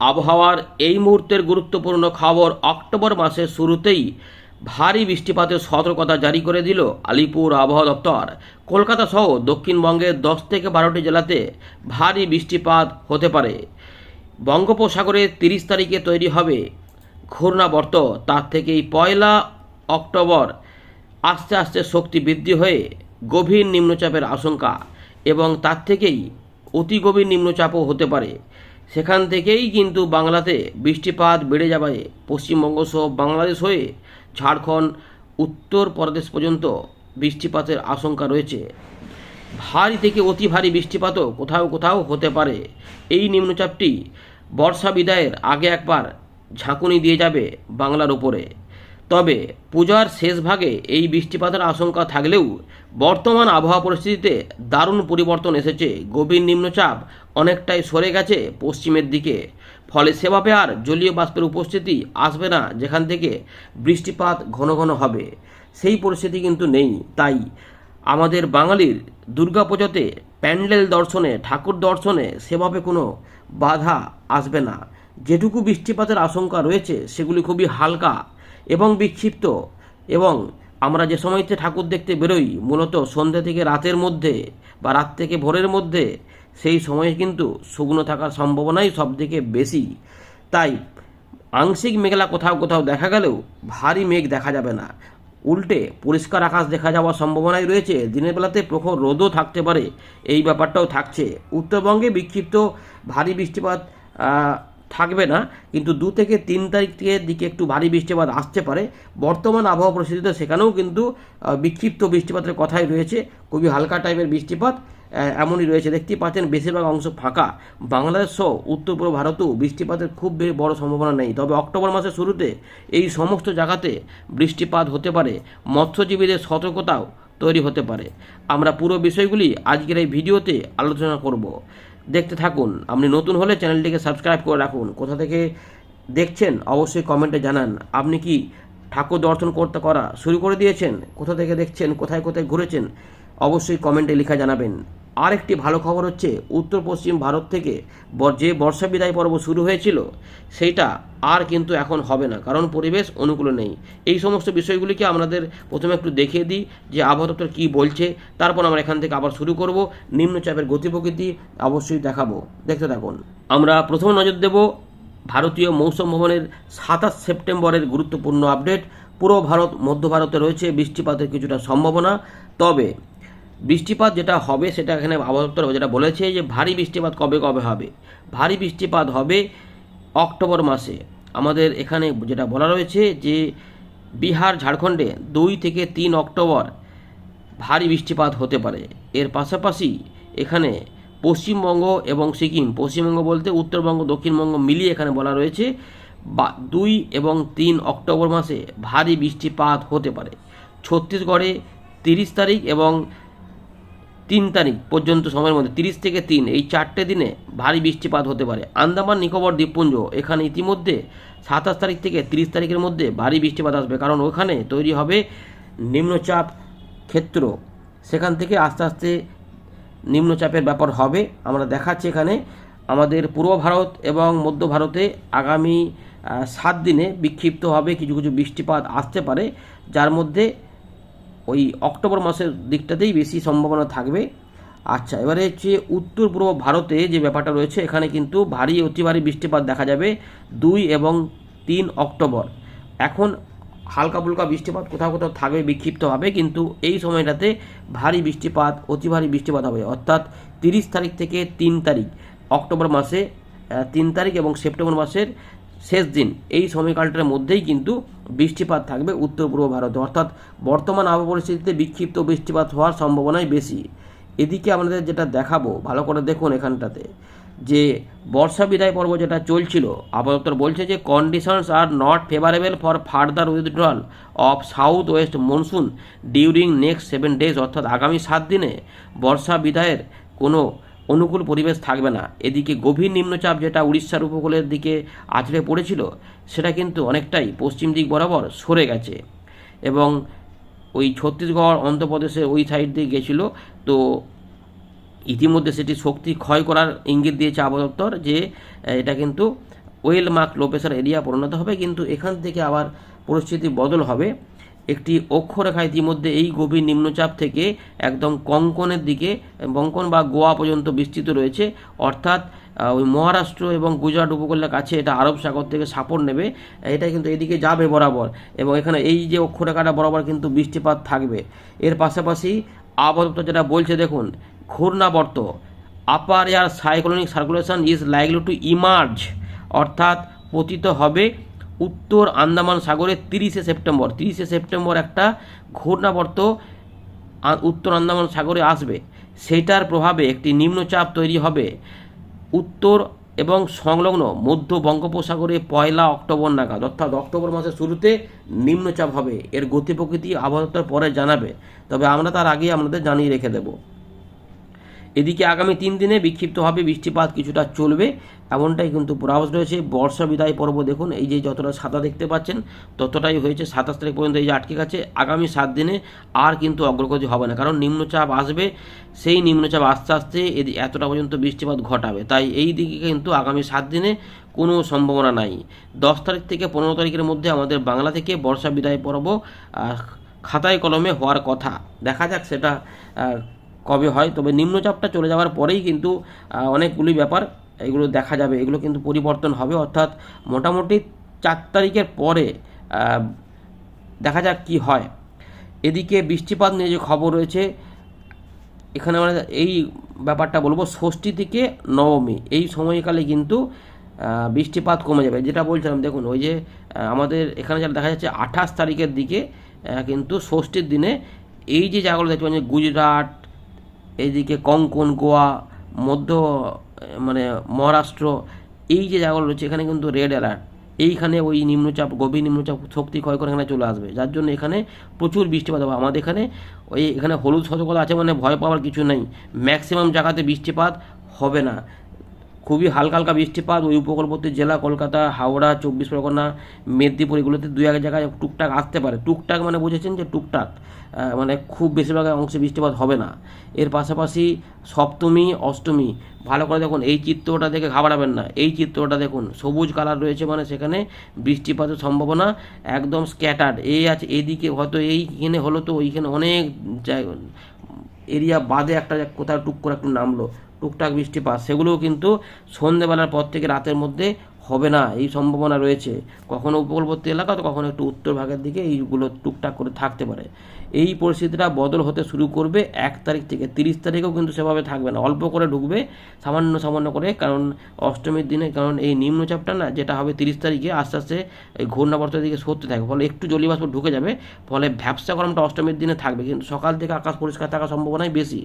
আবহাওয়ার এই মুহূর্তের গুরুত্বপূর্ণ খবর অক্টোবর মাসের শুরুতেই ভারী বৃষ্টিপাতের সতর্কতা জারি করে দিল আলিপুর আবহাওয়া দপ্তর। কলকাতা সহ দক্ষিণবঙ্গের দশ থেকে বারোটি জেলাতে ভারী বৃষ্টিপাত হতে পারে। বঙ্গোপসাগরে তিরিশ তারিখে তৈরি হবে ঘূর্ণাবর্ত। তার থেকেই পয়লা অক্টোবর আস্তে আস্তে শক্তি বৃদ্ধি হয়ে গভীর নিম্নচাপের আশঙ্কা এবং তার থেকেই অতি গভীর নিম্নচাপও হতে পারে। সেখান থেকেই কিন্তু বাংলাতে বৃষ্টিপাত বেড়ে যাবে পশ্চিমবঙ্গ সহ বাংলাদেশ হয়ে ঝাড়খণ্ড উত্তর প্রদেশ পর্যন্ত বৃষ্টিপাতের আশঙ্কা রয়েছে। ভারী থেকে অতি ভারী বৃষ্টিপাতও কোথাও কোথাও হতে পারে। এই নিম্নচাপটি বর্ষা বিদায়ের আগে একবার ঝাঁকুনি দিয়ে যাবে বাংলার ওপরে তবে পূজার শেষ ভাগে এই বৃষ্টিপাতের আশঙ্কা থাকলেও বর্তমান আবহাওয়া পরিস্থিতিতে দারুণ পরিবর্তন এসেছে। গভীর নিম্নচাপ অনেকটাই সরে গেছে পশ্চিমের দিকে। ফলে সেভাবে আর জলীয় বাষ্পের উপস্থিতি আসবে না যেখান থেকে বৃষ্টিপাত ঘন ঘন হবে। সেই পরিস্থিতি কিন্তু নেই। তাই আমাদের বাঙালির দুর্গাপুজোতে প্যান্ডেল দর্শনে, ঠাকুর দর্শনে সেভাবে কোনো বাধা আসবে না। যেটুকু বৃষ্টিপাতের আশঙ্কা রয়েছে, সেগুলি খুবই হালকা এবং বিক্ষিপ্ত। এবং আমরা যে সময়তে ঠাকুর দেখতে বেরোই, মূলত সন্ধ্যা থেকে রাতের মধ্যে বা রাত থেকে ভোরের মধ্যে, সেই সময়ে কিন্তু শুকনো থাকার সম্ভাবনাই সবথেকে বেশি। তাই আংশিক মেঘলা কোথাও কোথাও দেখা গেলেও ভারী মেঘ দেখা যাবে না। উল্টে পরিষ্কার আকাশ দেখা যাওয়ার সম্ভাবনাই রয়েছে। দিনের বেলাতে প্রখর রোদও থাকতে পারে। এই ব্যাপারটাও থাকছে। উত্তরবঙ্গে বিক্ষিপ্ত ভারী বৃষ্টিপাত থাকবে না, কিন্তু দু থেকে তিন তারিখের দিকে একটু ভারী বৃষ্টিপাত আসতে পারে। বর্তমান আবহাওয়া পরিস্থিতিতে সেখানেও কিন্তু বিক্ষিপ্ত বৃষ্টিপাতের কথাই রয়েছে। খুবই হালকা টাইপের বৃষ্টিপাত এমনই রয়েছে। দেখতে পাচ্ছেন বেশিরভাগ অংশ ফাঁকা। বাংলাদেশ সহ উত্তর পূর্ব ভারতেও বৃষ্টিপাতের খুব বড় সম্ভাবনা নেই। তবে অক্টোবর মাসের শুরুতে এই সমস্ত জায়গাতে বৃষ্টিপাত হতে পারে। মৎস্যজীবীদের সতর্কতাও তৈরি হতে পারে। আমরা পুরো বিষয়গুলি আজকের এই ভিডিওতে আলোচনা করব। দেখতে থাকুন। আপনি নতুন হলে চ্যানেলটিকে সাবস্ক্রাইব করে রাখুন। কোথা থেকে দেখছেন, অবশ্যই কমেন্টে জানান। আপনি কি ঠাকুর দর্শন করতে করা শুরু করে দিয়েছেন? কোথা থেকে দেখছেন, কোথায় কোথায় ঘুরেছেন? অবশ্যই কমেন্টে লেখা জানাবেন। আর একটি ভালো খবর হচ্ছে, উত্তর পশ্চিম ভারত থেকে যে বর্ষা বিদায় পর্ব শুরু হয়েছিল, সেইটা আর কিন্তু এখন হবে না, কারণ পরিবেশ অনুকূলে নেই। এই সমস্ত বিষয়গুলিকে আমাদের প্রথমে একটু দেখিয়ে দিই, যে আবহাওয়া দপ্তর কী বলছে, তারপর আমরা এখান থেকে আবার শুরু করব, নিম্নচাপের গতি প্রকৃতি অবশ্যই দেখাবো। দেখতে থাকুন। আমরা প্রথম নজর দেব ভারতীয় মৌসুম ভবনের সাতাশ সেপ্টেম্বরের গুরুত্বপূর্ণ আপডেট। পুরো ভারত, মধ্য ভারতে রয়েছে বৃষ্টিপাতের কিছুটা সম্ভাবনা, তবে বৃষ্টিপাত যেটা হবে সেটা এখানে আবহাওয়া দপ্তর যেটা বলেছে যে ভারী বৃষ্টিপাত কবে কবে হবে? ভারী বৃষ্টিপাত হবে অক্টোবর মাসে। আমাদের এখানে যেটা বলা রয়েছে যে বিহার, ঝাড়খণ্ডে দুই থেকে তিন অক্টোবর ভারী বৃষ্টিপাত হতে পারে। এর পাশাপাশি এখানে পশ্চিমবঙ্গ এবং সিকিম, পশ্চিমবঙ্গ বলতে উত্তরবঙ্গ, দক্ষিণবঙ্গ মিলিয়ে এখানে বলা রয়েছে বা দুই এবং তিন অক্টোবর মাসে ভারী বৃষ্টিপাত হতে পারে। ছত্তিশগড়ে তিরিশ তারিখ এবং তিন তারিখ পর্যন্ত সময়ের মধ্যে, তিরিশ থেকে তিন, এই চারটে দিনে ভারী বৃষ্টিপাত হতে পারে। আন্দামান, নিকোবর, দ্বীপপুঞ্জ, এখানে ইতিমধ্যে সাতাশ তারিখ থেকে তিরিশ তারিখের মধ্যে ভারী বৃষ্টিপাত আসবে, কারণ ওখানে তৈরি হবে নিম্নচাপ ক্ষেত্র। সেখান থেকে আস্তে আস্তে নিম্নচাপের ব্যাপার হবে। আমরা দেখাচ্ছি এখানে আমাদের পূর্ব ভারত এবং মধ্য ভারতে আগামী সাত দিনে বিক্ষিপ্তভাবে কিছু কিছু বৃষ্টিপাত আসতে পারে, যার মধ্যে ওই অক্টোবর মাসের দিকটাতেই বেশি সম্ভাবনা থাকবে। আচ্ছা এবারে হচ্ছে উত্তর পূর্ব ভারতে যে ব্যাপারটা রয়েছে, এখানে কিন্তু ভারী অতি ভারী বৃষ্টিপাত দেখা যাবে দুই এবং তিন অক্টোবর। এখন হালকা ফুলকা বৃষ্টিপাত কোথাও কোথাও থাকবে বিক্ষিপ্ত হবে কিন্তু এই সময়টাতে ভারী বৃষ্টিপাত অতি ভারী বৃষ্টিপাত হবে। অর্থাৎ তিরিশ তারিখ থেকে তিন তারিখ, অক্টোবর মাসে তিন তারিখ এবং সেপ্টেম্বর মাসের শেষ দিন। এই সময়কালটার মধ্যেই কিন্তু বৃষ্টিপাত থাকবে উত্তর পূর্ব ভারতে। অর্থাৎ বর্তমান আবহাওয়া পরিস্থিতিতে বিক্ষিপ্ত বৃষ্টিপাত হওয়ার সম্ভাবনাই বেশি। এদিকে আমাদের যেটা দেখাবো, ভালো করে দেখুন এখানটাতে, যে বর্ষা বিদায় পর্ব যেটা চলছিল দপ্তর বলছে যে conditions are not favourable for further withdrawal of south west monsoon during next seven days অর্থাৎ আগামী সাত দিনে বর্ষা বিদায়ের কোনো অনুকূল পরিবেশ থাকবে না। এদিকে গভীর নিম্নচাপ যেটা উড়িষ্যার উপকূলের দিকে আছড়ে পড়েছিল, সেটা কিন্তু অনেকটাই পশ্চিম দিক বরাবর সরে গেছে। এবং ওই ছত্তিশগড় অন্ধ্রপ্রদেশের ওই সাইড দিয়ে গেছিল, তো ইতিমধ্যে সেটি শক্তি ক্ষয় করার ইঙ্গিত দিয়েছে আবহাওয়া যে এটা কিন্তু well marked low pressure area পরিণত হবে, কিন্তু এখান থেকে আবার পরিস্থিতি বদল হবে। একটি অক্ষরেখা ইতিমধ্যে এই গভীর নিম্নচাপ থেকে একদম কঙ্কনের দিকে, বঙ্কন বা গোয়া পর্যন্ত বিস্তৃত রয়েছে। অর্থাৎ ওই মহারাষ্ট্র এবং গুজরাট উপকূলের কাছে এটা আরব সাগর থেকে সাপোর্ট নেবে। এটা কিন্তু এদিকে যাবে বরাবর এবং এখানে এই যে অক্ষরেখাটা বরাবর কিন্তু বৃষ্টিপাত থাকবে। এর পাশাপাশি আবহাওয়া যেটা বলছে, দেখুন, ঘূর্ণাবর্ত upper air cyclonic circulation is likely to emerge অর্থাৎ পতিত হবে উত্তর আন্দামান সাগরে তিরিশে সেপ্টেম্বর। তিরিশে সেপ্টেম্বর একটা ঘূর্ণাবর্ত উত্তর আন্দামান সাগরে আসবে। সেটার প্রভাবে একটি নিম্নচাপ তৈরি হবে। উত্তর এবং সংলগ্ন মধ্য বঙ্গোপসাগরে পয়লা অক্টোবর নাগাদ, অর্থাৎ অক্টোবর মাসের শুরুতে নিম্নচাপ হবে। এর গতি প্রকৃতি আবহাওয়া পরে জানাবে। তবে আমরা তার আগে আপনাদের জানিয়ে রেখে দেবো। এদিকে আগামী তিন দিনে বিক্ষিপ্তভাবে বৃষ্টিপাত কিছুটা চলবে, এমনটাই কিন্তু পূর্বাভাস রয়েছে। বর্ষা বিদায় পর্ব দেখুন, এই যে যতটা সাদা দেখতে পাচ্ছেন, ততটাই হয়েছে সাতাশ তারিখ পর্যন্ত এই যে আটকে গেছে। আগামী সাত দিনে আর কিন্তু অগ্রগতি হবে না, কারণ নিম্নচাপ আসবে, সেই নিম্নচাপ আস্তে আস্তে এদি এতটা পর্যন্ত বৃষ্টিপাত ঘটাবে। তাই এই দিকে কিন্তু আগামী সাত দিনে কোনো সম্ভাবনা নাই। দশ তারিখ থেকে পনেরো তারিখের মধ্যে আমাদের বাংলা থেকে বর্ষা বিদায় পর্ব খাতায় কলমে হওয়ার কথা। দেখা যাক সেটা কবে হয়, তবে নিম্নচাপটা চলে যাওয়ার পরেই কিন্তু অনেকগুলি ব্যাপার এগুলো দেখা যাবে, এগুলো কিন্তু পরিবর্তন হবে। অর্থাৎ মোটামুটি চার তারিখের পরে দেখা যাক কি হয়। এদিকে বৃষ্টিপাত নিয়ে যে খবর রয়েছে, এখানে আমরা এই ব্যাপারটা বলব, ষষ্ঠী থেকে নবমী, এই সময়কালে কিন্তু বৃষ্টিপাত কমে যাবে। যেটা বলছিলাম, দেখুন, ওই যে আমাদের এখানে যেটা দেখা যাচ্ছে আঠাশ তারিখের দিকে কিন্তু ষষ্ঠীর দিনে এই যে জায়গাগুলো দেখতে পাচ্ছেন গুজরাট এইদিকে কঙ্কন, গোয়া, মধ্য মানে মহারাষ্ট্র, এই যে জায়গাগুলো রয়েছে, এখানে কিন্তু রেড অ্যালার্ট এইখানে ওই নিম্নচাপ, গভীর নিম্নচাপ শক্তি ক্ষয় করে এখানে চলে আসবে। যার জন্য এখানে প্রচুর বৃষ্টিপাত হবে। আমাদের এখানে ওই এখানে হলুদ সতর্কতা আছে মানে ভয় পাওয়ার কিছু নেই। ম্যাক্সিমাম জায়গাতে বৃষ্টিপাত হবে না। খুবই হালকা হালকা বৃষ্টিপাত ওই উপকূলবর্তী জেলা, কলকাতা, হাওড়া, চব্বিশ পরগনা, মেদিনীপুর, এগুলোতে দু এক জায়গায় টুকটাক আসতে পারে। টুকটাক মানে বুঝেছেন যে টুকটাক মানে খুব বেশিরভাগ অংশে বৃষ্টিপাত হবে না। এর পাশাপাশি সপ্তমী, অষ্টমী, ভালো করে দেখুন, এই চিত্রটা দেখে ঘাবড়াবেন না। এই চিত্রটা দেখুন, সবুজ কালার রয়েছে মানে সেখানে বৃষ্টিপাতের সম্ভাবনা একদম স্ক্যাটার্ড এই আছে এইদিকে হয়তো এইখানে হলো তো, ওইখানে অনেক জায়গা, এরিয়া বাদে একটা কোথাও টুক করে একটু নামলো। টুকটাক বৃষ্টিপাত সেগুলোও কিন্তু সন্ধেবেলার পর থেকে রাতের মধ্যে হবে না, এই সম্ভাবনা রয়েছে। কখনো উপকূলবর্তী এলাকা, তো কখনো একটু উত্তর ভাগের দিকে এইগুলো টুকটাক করে থাকতে পারে। এই পরিস্থিতিটা বদল হতে শুরু করবে এক তারিখ থেকে। তিরিশ তারিখেও কিন্তু সেভাবে থাকবে না। অল্প করে ঢুকবে, সামান্য সামান্য করে, কারণ অষ্টমীর দিনে, কারণ এই নিম্নচাপটা না, যেটা হবে তিরিশ তারিখে আস্তে আস্তে এই ঘূর্ণাবর্তের দিকে সরতে থাকবে ফলে একটু জলীয়বাষ্প ঢুকে যাবে, ফলে ভ্যাবসা গরমটা অষ্টমীর দিনে থাকবে। কিন্তু সকাল থেকে আকাশ পরিষ্কার থাকার সম্ভাবনাই বেশি।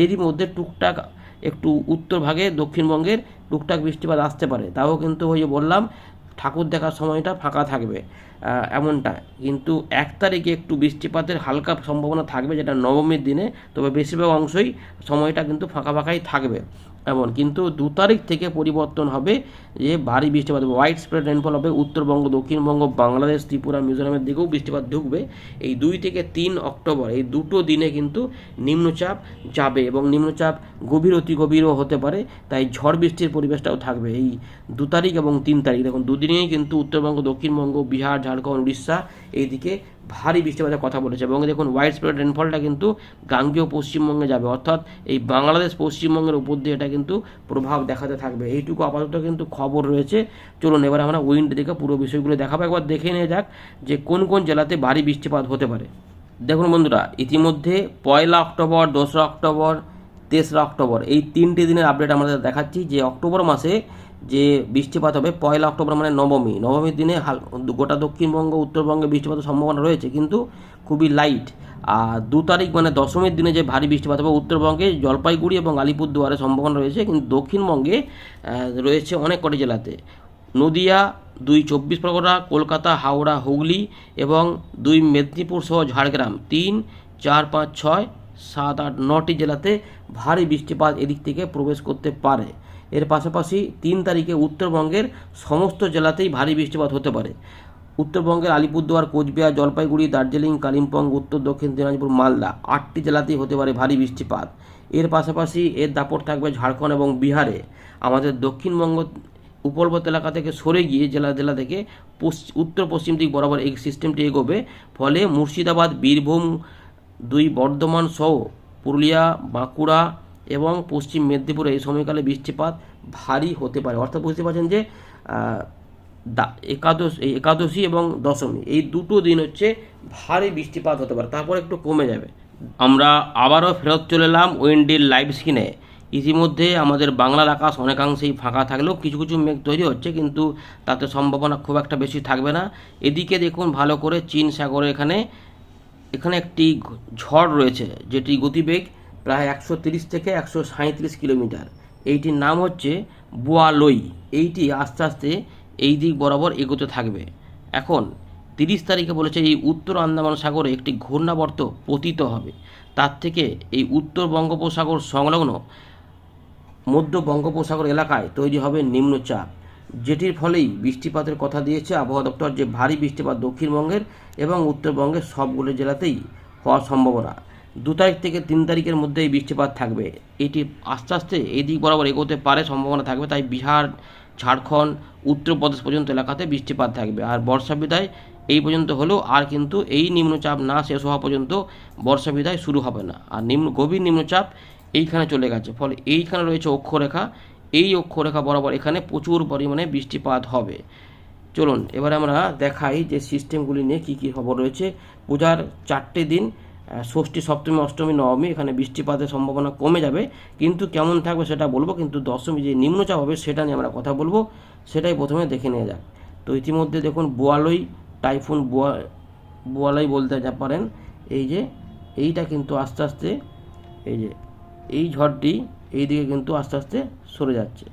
এরই মধ্যে টুকটাক একটু উত্তর ভাগে দক্ষিণবঙ্গের টুকটাক বৃষ্টিপাত আসতে পারে। তাও কিন্তু ওই যে বললাম ঠাকুর দেখার সময়টা ফাঁকা থাকবে। এমনটা। কিন্তু এক তারিখে একটু বৃষ্টিপাতের হালকা সম্ভাবনা থাকবে যেটা নবমীর দিনে, তবে বেশিরভাগ অংশই সময়টা কিন্তু ফাঁকা ফাঁকাই থাকবে এমন। কিন্তু দু তারিখ থেকে পরিবর্তন হবে যে ভারী বৃষ্টিপাত হোয়াইট স্প্রেড রেনফল হবে উত্তরবঙ্গ, দক্ষিণবঙ্গ, বাংলাদেশ, ত্রিপুরা, মিজোরামের দিকেও বৃষ্টিপাত ঢুকবে। এই দুই থেকে তিন অক্টোবর, এই দুটো দিনে কিন্তু নিম্নচাপ যাবে এবং নিম্নচাপ গভীর, অতি গভীরও হতে পারে। তাই ঝড় বৃষ্টির পরিবেশটাও থাকবে। এই দু তারিখ এবং তিন তারিখ, দেখুন, দুদিনেই কিন্তু উত্তরবঙ্গ, দক্ষিণবঙ্গ, বিহার ঝাড়খণ্ড, উড়িষ্যা এইদিকে ভারী বৃষ্টিপাতের কথা বলেছে। এবং দেখুন হোয়াইট স্প্রেড রেনফলটা কিন্তু গাঙ্গেয় পশ্চিমবঙ্গে যাবে। অর্থাৎ এই বাংলাদেশ পশ্চিমবঙ্গের উপর দিয়ে এটা কিন্তু প্রভাব দেখাতে থাকবে। এইটুকু আপাতত কিন্তু খবর রয়েছে। চলুন, এবার আমরা উইন্ড দিকে পুরো বিষয়গুলো দেখাবো। একবার দেখে নিয়ে যাক যে কোন কোন জেলাতে ভারী বৃষ্টিপাত হতে পারে। দেখুন বন্ধুরা, ইতিমধ্যে পয়লা অক্টোবর, দোসরা অক্টোবর, তেসরা অক্টোবর, এই তিনটে দিনের আপডেট আমাদের দেখাচ্ছি যে অক্টোবর মাসে যে বৃষ্টিপাত হবে, পয়লা অক্টোবর মানে নবমী। নবমীর দিনে হাল, গোটা দক্ষিণবঙ্গ, উত্তরবঙ্গে বৃষ্টিপাতের সম্ভাবনা রয়েছে, কিন্তু খুবই লাইট আর দু তারিখ মানে দশমীর দিনে যে ভারী বৃষ্টিপাত হবে, উত্তরবঙ্গে জলপাইগুড়ি এবং আলিপুরদুয়ারে সম্ভাবনা রয়েছে, কিন্তু দক্ষিণবঙ্গে রয়েছে অনেক কটি জেলাতে। নদিয়া, দুই চব্বিশ পরগনা, কলকাতা, হাওড়া, হুগলি এবং দুই মেদিনীপুর সহ ঝাড়গ্রাম। তিন, চার, পাঁচ, ছয়, সাত, আট, নটি জেলাতে ভারী বৃষ্টিপাত এদিক থেকে প্রবেশ করতে পারে। এর পাশাপাশি তিন তারিখে উত্তরবঙ্গের সমস্ত জেলাতেই ভারী বৃষ্টিপাত হতে পারে। উত্তরবঙ্গের আলিপুরদুয়ার, কোচবিহার, জলপাইগুড়ি, দার্জিলিং, কালিম্পং, উত্তর দক্ষিণ দিনাজপুর, মালদা আটটি জেলাতেই হতে পারে ভারী বৃষ্টিপাত। এর পাশাপাশি এর দাপট থাকবে ঝাড়খণ্ড এবং বিহারে। আমাদের দক্ষিণবঙ্গ উপকূলবর্তী এলাকা থেকে সরে গিয়ে জেলা জেলা থেকে উত্তর পশ্চিম দিক বরাবর এই সিস্টেমটি এগোবে। ফলে মুর্শিদাবাদ, বীরভূম, দুই বর্ধমান সহ পুরুলিয়া, বাঁকুড়া এবং পশ্চিম মেদিনীপুরে এই সময়কালে বৃষ্টিপাত ভারী হতে পারে। অর্থাৎ বুঝতে পারছেন যে একাদশ, এই একাদশী এবং দশমী, এই দুটো দিন হচ্ছে ভারী বৃষ্টিপাত হতে পারে। তারপর একটু কমে যাবে। আমরা আবারও ফেরত চলে এলাম ওয়েন্ডির লাইভ স্ক্রিনে। ইতিমধ্যে আমাদের বাংলার আকাশ অনেকাংশেই ফাঁকা থাকলেও কিছু কিছু মেঘ তৈরি হচ্ছে, কিন্তু তাতে সম্ভাবনা খুব একটা বেশি থাকবে না। এদিকে দেখুন, ভালো করে চীন সাগরে এখানে এখানে একটি ঝড় রয়েছে, যেটি গতিবেগ প্রায় একশো থেকে একশো কিলোমিটার। এইটির নাম হচ্ছে বুয়ালই। এইটি আস্তে আস্তে এই দিক বরাবর এগোতে থাকবে। এখন তিরিশ তারিখে বলেছে এই উত্তর আন্দামান সাগরে একটি ঘূর্ণাবর্ত পতিত হবে। তার থেকে এই উত্তর বঙ্গোপসাগর সংলগ্ন মধ্য বঙ্গোপসাগর এলাকায় তৈরি হবে নিম্নচাপ। যেটির ফলেই বৃষ্টিপাতের কথা দিয়েছে আবহাওয়া দপ্তর যে ভারী বৃষ্টিপাত দক্ষিণবঙ্গের এবং উত্তরবঙ্গের সবগুলো জেলাতেই হওয়ার সম্ভাবনা। দু তারিখ থেকে তিন তারিখের মধ্যে এই বৃষ্টিপাত থাকবে। এটি আস্তে আস্তে এই দিক বরাবর এগোতে পারে, সম্ভাবনা থাকবে। তাই বিহার, ঝাড়খণ্ড, উত্তরপ্রদেশ পর্যন্ত এলাকাতে বৃষ্টিপাত থাকবে। আর বর্ষা বিদায় এই পর্যন্ত হলেও আর কিন্তু এই নিম্নচাপ না শেষ হওয়া পর্যন্ত বর্ষা বিদায় শুরু হবে না। আর নিম্ন, গভীর নিম্নচাপ এইখানে চলে গেছে। ফলে এইখানে রয়েছে অক্ষরেখা। এই অক্ষরেখা বরাবর এখানে প্রচুর পরিমাণে বৃষ্টিপাত হবে। চলুন, এবার আমরা দেখাই যে সিস্টেমগুলি নিয়ে কী কী খবর রয়েছে। পূজার চারটে দিন ষষ্ঠী, সপ্তমী, অষ্টমী, নবমী, এখানে বৃষ্টিপাতের সম্ভাবনা কমে যাবে। কিন্তু কেমন থাকবে সেটা বলব, কিন্তু দশমী যে নিম্নচাপ হবে সেটা নিয়ে আমরা কথা বলব। সেটাই প্রথমে দেখে নিয়ে যাক। তো ইতিমধ্যে দেখুন, বোয়ালই টাইফুন, বোয়া, বোয়ালাই বলতে যা পারেন, এই যে, এইটা কিন্তু আস্তে আস্তে, এই যে, এই ঝড়টি এই দিকে কিন্তু আস্তে আস্তে সরে যাচ্ছে।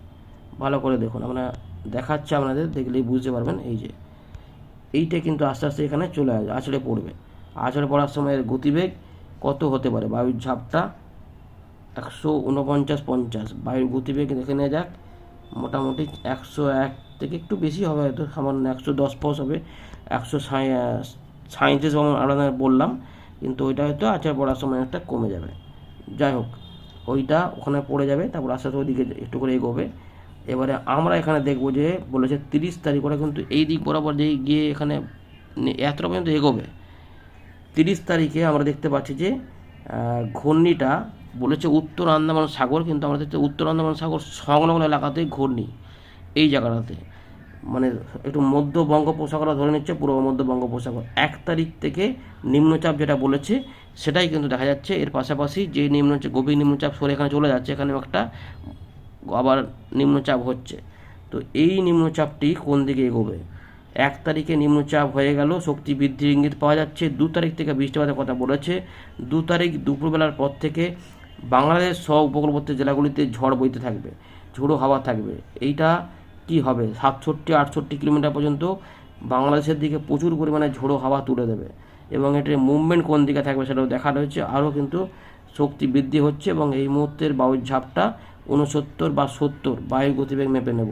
ভালো করে দেখুন, আমরা দেখাচ্ছে আপনাদের, দেখলেই বুঝতে পারবেন, এই যে, এইটা কিন্তু আস্তে আস্তে এখানে চলে আসবে আছড়ে পড়বে। আছড়ে পড়ার সময়ের গতিবেগ কত হতে পারে? বায়ুর ঝাপটা একশো উনপঞ্চাশ পঞ্চাশ। বায়ুর গতিবেগ দেখে নেওয়া যাক। মোটামুটি একশো এক থেকে একটু বেশি হবে হয়তো, সামান্য একশো দশ পস হবে। একশো সাঁইত্রিশ আমরা বললাম, কিন্তু ওইটা হয়তো আচার পড়ার সময় একটা কমে যাবে। যাই হোক, ওইটা ওখানে পড়ে যাবে, তারপর আস্তে আস্তে ওইদিকে একটু করে এগোবে। এবারে আমরা এখানে দেখব যে বলেছে তিরিশ তারিখ ওরা কিন্তু এই দিক বরাবর যে গিয়ে এখানে এতটা পর্যন্ত এগোবে। তিরিশ তারিখে আমরা দেখতে পাচ্ছি যে ঘূর্ণিটা বলেছে উত্তর আন্দামান সাগর, কিন্তু আমরা দেখতে উত্তর আন্দামান সাগর সংলগ্ন এলাকাতেই ঘূর্ণি এই জায়গাটাতে। মানে একটু মধ্য বঙ্গোপসাগর ধরে নিচ্ছে, পূর্ব মধ্য বঙ্গোপসাগর। এক তারিখ থেকে নিম্নচাপ যেটা বলেছে, সেটাই কিন্তু দেখা যাচ্ছে। এর পাশাপাশি যে নিম্নচাপ, গভীর নিম্নচাপ সরে এখানে চলে যাচ্ছে, এখানে একটা আবার নিম্নচাপ হচ্ছে। তো এই নিম্নচাপটি কোন দিকে এগোবে? এক তারিখে নিম্নচাপ হয়ে গেল, শক্তি বৃদ্ধির ইঙ্গিত পাওয়া যাচ্ছে। দু তারিখ থেকে বৃষ্টিপাতের কথা বলেছে। দু তারিখ দুপুরবেলার পর থেকে বাংলাদেশ সহ উপকূলবর্তী জেলাগুলিতে ঝড় বইতে থাকবে, ঝোড়ো হাওয়া থাকবে। এইটা কি হবে? সাতষট্টি, আটষট্টি কিলোমিটার পর্যন্ত বাংলাদেশের দিকে প্রচুর পরিমাণে ঝোড়ো হাওয়া তুলে দেবে এবং এটির মুভমেন্ট কোন দিকে থাকবে সেটাও দেখা রয়েছে আরও কিন্তু শক্তি বৃদ্ধি হচ্ছে এবং এই মুহূর্তের বায়ুর ঝাপটা উনসত্তর বা সত্তর বায়ুর গতিবেগ মেপে নেব।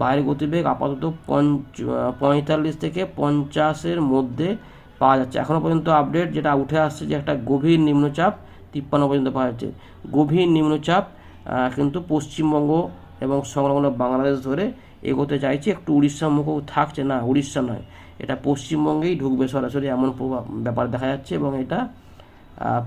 বায়ুর গতিবেগ আপাতত পঞ্চ পঁয়তাল্লিশ থেকে পঞ্চাশের মধ্যে পাওয়া যাচ্ছে। এখনও পর্যন্ত আপডেট যেটা উঠে আসছে যে একটা গভীর নিম্নচাপ তিপ্পান্ন পর্যন্ত পাওয়া যাচ্ছে। গভীর নিম্নচাপ কিন্তু পশ্চিমবঙ্গ এবং সংলগ্ন বাংলাদেশ ধরে এগোতে চাইছে। একটু উড়িষ্যার মুখেও থাকছে না, উড়িষ্যা নয়। এটা পশ্চিমবঙ্গেই ঢুকবে সরাসরি এমন প্রভাব, ব্যাপার দেখা যাচ্ছে এবং এটা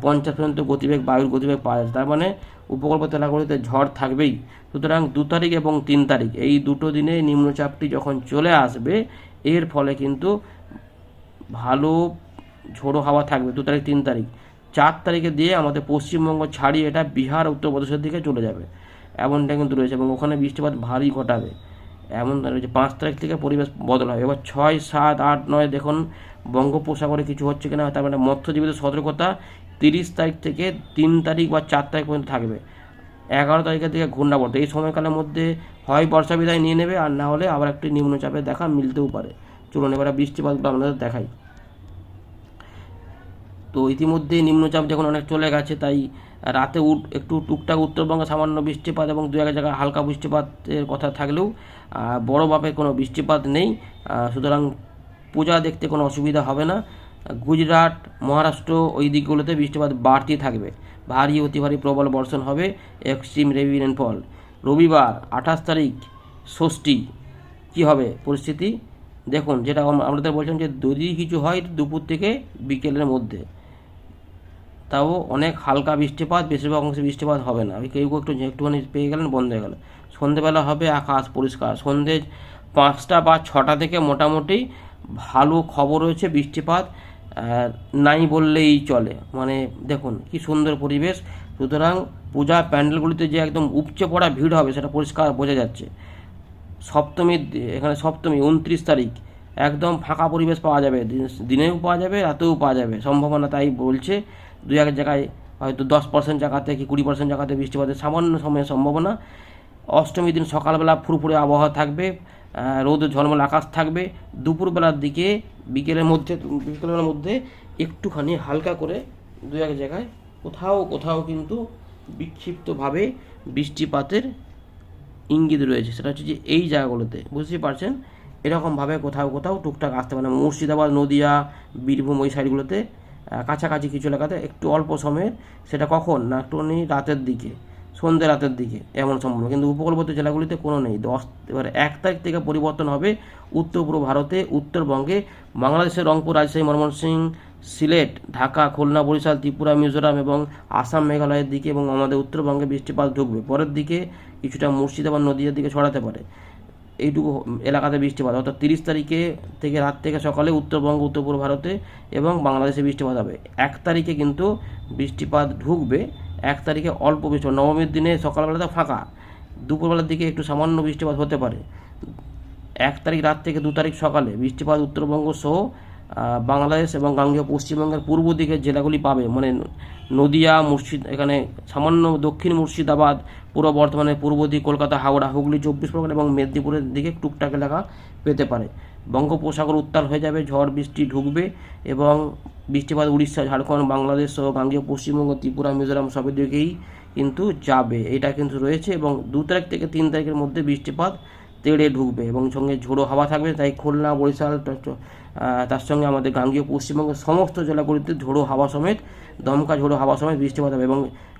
পঞ্চাশ পর্যন্ত গতিবেগ, বায়ুর গতিবেগ পাওয়া যাচ্ছে। তার মানে উপকূলবর্তী এলাকাগুলিতে ঝড় থাকবেই। সুতরাং দু তারিখ এবং তিন তারিখ, এই দুটো দিনে নিম্নচাপটি যখন চলে আসবে, এর ফলে কিন্তু ভালো ঝোড়ো হাওয়া থাকবে দু তারিখ, তিন তারিখ। চার তারিখে দিয়ে আমাদের পশ্চিমবঙ্গ ছাড়িয়ে এটা বিহার উত্তরপ্রদেশের দিকে চলে যাবে। এমনটা কিন্তু রয়েছে এবং ওখানে বৃষ্টিপাত ভারী ঘটাবে। এমন রয়েছে। পাঁচ তারিখ থেকে পরিবেশ বদল হয় এবার ছয়, সাত, আট, নয় দেখুন, বঙ্গোপসাগরে কিছু হচ্ছে কিনা, তার মানে মৎস্যজীবীদের সতর্কতা তিরিশ তারিখ থেকে তিন তারিখ বা চার তারিখ পর্যন্ত থাকবে। এগারো তারিখের দিকে ঘূর্ণাবর্ত। এই সময়কালের মধ্যে হয় বর্ষা বিদায় নিয়ে নেবে আর না হলে আবার একটি নিম্নচাপের দেখা মিলতেও পারে। চলুন এবার বৃষ্টিপাতগুলো আপনাদের দেখাই। তো ইতিমধ্যে নিম্নচাপ যখন অনেক চলে গেছে তাই রাতে উঠ একটু টুকটাক উত্তরবঙ্গে সামান্য বৃষ্টিপাত এবং দু এক জায়গায় হালকা বৃষ্টিপাতের কথা থাকলেও আহ, বড় মাপের কোনো বৃষ্টিপাত নেই। সুতরাং পূজা দেখতে কোনো অসুবিধা হবে না। গুজরাট, মহারাষ্ট্র ওই দিকগুলোতে বৃষ্টিপাত বাড়তি থাকবে। ভারী, অতি ভারী প্রবল বর্ষণ হবে এক্সট্রিম রেভি রেনফল রবিবার আঠাশ তারিখ, ষষ্ঠী। কি হবে পরিস্থিতি? দেখুন, যেটা আম- আমাদের বলছেন যে যদি কিছু হয় দুপুর থেকে বিকেলের মধ্যে। তাও অনেক হালকা বৃষ্টিপাত, বেশিরভাগ অংশে বৃষ্টিপাত হবে না। ওই কেউ একটু একটুখানি পেয়ে গেলেন, বন্ধ হয়ে গেল। সন্ধেবেলা হবে আকাশ পরিষ্কার। সন্ধে পাঁচটা বা ছটা থেকে মোটামুটি ভালো খবর রয়েছে বৃষ্টিপাত। নাই বললেই চলে। মানে দেখুন, কি সুন্দর পরিবেশ। সুতরাং পূজা প্যান্ডেলগুলিতে যে একদম উপচে পড়া ভিড় হবে, সেটা পরিষ্কার বোঝা যাচ্ছে। সপ্তমীর এখানে সপ্তমী, উনত্রিশ তারিখ। একদম ফাঁকা পরিবেশ পাওয়া যাবে। দিনেও পাওয়া যাবে, রাতেও পাওয়া যাবে। সম্ভাবনা তাই বলছে। দু এক জায়গায় হয়তো দশ পার্সেন্ট জায়গাতে কি কুড়ি পার্সেন্ট জায়গাতে বৃষ্টিপাতের সামান্য সময়ের সম্ভাবনা। অষ্টমীর দিন সকালবেলা ফুরফুরে আবহাওয়া থাকবে রোদ ঝলমল আকাশ থাকবে। দুপুরবেলার দিকে বিকেলের মধ্যে বিকেলের মধ্যে একটুখানি হালকা করে দু এক জায়গায় কোথাও কোথাও কিন্তু বিক্ষিপ্তভাবে বৃষ্টিপাতের ইঙ্গিত রয়েছে। সেটা হচ্ছে যে এই জায়গাগুলোতে, বুঝতেই পারছেন? এরকমভাবে কোথাও কোথাও টুকটাক আসতে পারে মুর্শিদাবাদ, নদিয়া, বীরভূম ওই সাইডগুলোতে কাছাকাছি কিছু এলাকাতে একটু অল্প সময়ের, সেটা কখন? না একটুখানি রাতের দিকে। সন্ধ্যে রাতের দিকে, এমন সম্ভব কিন্তু উপকূলবর্তী জেলাগুলিতে কোনো নেই। দশ, এবারে এক তারিখ থেকে পরিবর্তন হবে উত্তর পূর্ব ভারতে, উত্তরবঙ্গে, বাংলাদেশের রংপুর, রাজশাহী, ময়মনসিংহ, সিলেট, ঢাকা, খুলনা, বরিশাল, ত্রিপুরা, মিজোরাম এবং আসাম, মেঘালয়ের দিকে এবং আমাদের উত্তরবঙ্গে বৃষ্টিপাত ঢুকবে। পরের দিকে কিছুটা মুর্শিদাবাদ নদীর দিকে ছড়াতে পারে। এইটুকু এলাকাতে বৃষ্টিপাত। অর্থাৎ তিরিশ তারিখে থেকে রাত থেকে সকালে উত্তরবঙ্গ, উত্তর পূর্ব ভারতে এবং বাংলাদেশে বৃষ্টিপাত হবে। এক তারিখে কিন্তু বৃষ্টিপাত ঢুকবে। এক তারিখে অল্প বৃষ্টিপাত নবমীর দিনে সকালবেলাতে ফাঁকা। দুপুরবেলার দিকে একটু সামান্য বৃষ্টিপাত হতে পারে। এক তারিখ রাত থেকে দু তারিখ সকালে বৃষ্টিপাত উত্তরবঙ্গ সহ বাংলাদেশ এবং গাঙ্গেয় পশ্চিমবঙ্গের পূর্ব দিকের জেলাগুলি পাবে। মানে নদিয়া, মুর্শিদ, এখানে সামান্য দক্ষিণ মুর্শিদাবাদ, পূর্ব বর্ধমানের পূর্ব দিক, কলকাতা, হাওড়া, হুগলি, চব্বিশ পরগনা এবং মেদিনীপুরের দিকে টুকটাক এলাকা পেতে পারে। বঙ্গোপসাগর উত্তাল হয়ে যাবে, ঝড়, বৃষ্টি ঢুকবে এবং বৃষ্টিপাত উড়িষ্যা, ঝাড়খণ্ড, বাংলাদেশ সহ গাঙ্গেয় পশ্চিমবঙ্গ, ত্রিপুরা, মিজোরাম সবের দিকেই কিন্তু যাবে। এটা কিন্তু রয়েছে এবং দু তারিখ থেকে তিন তারিখের মধ্যে বৃষ্টিপাত তেড়ে ঢুকবে এবং সঙ্গে ঝোড়ো হাওয়া থাকবে। তাই খুলনা, বরিশাল, তার সঙ্গে আমাদের গাঙ্গীয় পশ্চিমবঙ্গের সমস্ত জেলাগুলিতে ঝোড়ো হাওয়া সমেত, দমকা ঝোড়ো হাওয়া সমেত বৃষ্টিপাত হবে এবং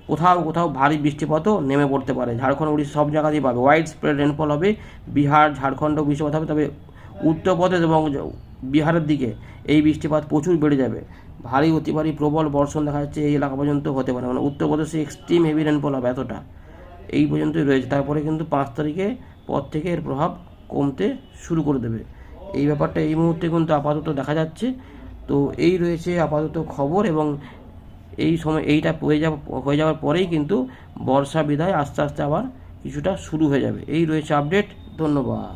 কোথাও কোথাও ভারী বৃষ্টিপাতও নেমে পড়তে পারে। ঝাড়খণ্ড, উড়িষ্যা সব জায়গাতেই পাবে। ওয়াইড স্প্রেড রেনফল হবে। বিহার, ঝাড়খণ্ড বৃষ্টিপাত হবে। তবে উত্তরপ্রদেশ এবং বিহারের দিকে এই বৃষ্টিপাত প্রচুর বেড়ে যাবে। ভারী, অতি ভারী প্রবল বর্ষণ দেখা যাচ্ছে এই এলাকা পর্যন্ত হতে পারে। মানে উত্তরপ্রদেশে এক্সট্রিম হেভি রেনফল হবে এতটা। এই পর্যন্তই রয়েছে। তারপরে কিন্তু পাঁচ তারিখে পর থেকে এর প্রভাব কমতে শুরু করে দেবে। এই ব্যাপারটা এই মুহূর্তে কিন্তু আপাতত দেখা যাচ্ছে। তো এই রয়েছে আপাতত খবর এবং এই সময় এইটা হয়ে যাওয়া হয়ে যাওয়ার পরেই কিন্তু বর্ষা বিদায় আস্তে আস্তে আবার কিছুটা শুরু হয়ে যাবে। এই রয়েছে আপডেট ধন্যবাদ।